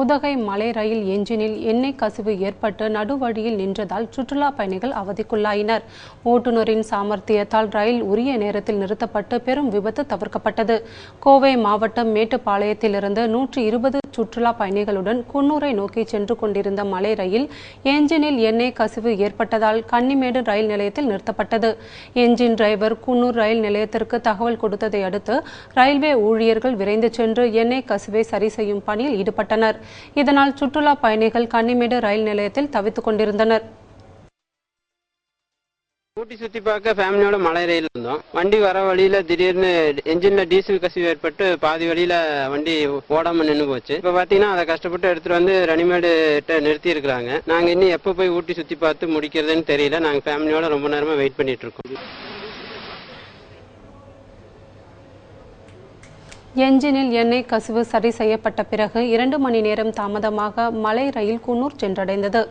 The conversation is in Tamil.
உதகை மலை ரயில் என்ஜினில் எண்ணெய் கசிவு ஏற்பட்டு நடுவழியில் நின்றதால் சுற்றுலா பயணிகள் அவதிக்குள்ளாயினர். ஓட்டுநரின் சாமர்த்தியத்தால் ரயில் உரிய நேரத்தில் நிறுத்தப்பட்டு பெரும் விபத்து தவிர்க்கப்பட்டது. கோவை மாவட்டம் மேட்டுப்பாளையத்திலிருந்து நூற்றி இருபது சுற்றுலா பயணிகளுடன் குன்னூரை நோக்கி சென்று கொண்டிருந்த மலை ரயில் என்ஜினில் எண்ணெய் கசிவு ஏற்பட்டதால் கன்னிமேடு ரயில் நிலையத்தில் நிறுத்தப்பட்டது. என்ஜின் டிரைவர் குன்னூர் ரயில் நிலையத்திற்கு தகவல் கொடுத்ததை அடுத்து ரயில்வே ஊழியர்கள் விரைந்து சென்று எண்ணெய் கசிவை சரி செய்யும் பணியில் ஈடுபட்டனர். இதனால் சுற்றுலா பயணிகள் கன்னிமேடு ரயில் நிலையத்தில் தவித்துக் கொண்டிருந்தனர். ஊட்டி சுத்தி பார்க்க ஃபேமிலியோட மலை ரயில் இருந்தோம். வண்டி வர வழியில திடீர்னு என்ஜின்ல டீசல் கசிவு ஏற்பட்டு பாதி வழியில வண்டி ஓடாம நின்னு போச்சு. இப்ப பாத்தீங்கன்னா அதை கஷ்டப்பட்டு எடுத்துட்டு வந்து ரெடிமேடு நிறுத்தி இருக்கிறாங்க. நாங்க இன்னும் எப்ப போய் ஊட்டி சுத்தி பார்த்து முடிக்கிறதுன்னு தெரியல. நாங்க ஃபேமிலியோட ரொம்ப நேரமா வெயிட் பண்ணிட்டு இருக்கோம். என்ஜினில் எண்ணெய் கசிவு சரி செய்யப்பட்ட பிறகு இரண்டு மணி நேரம் தாமதமாக மலை ரயில் குன்னூர் சென்றடைந்தது.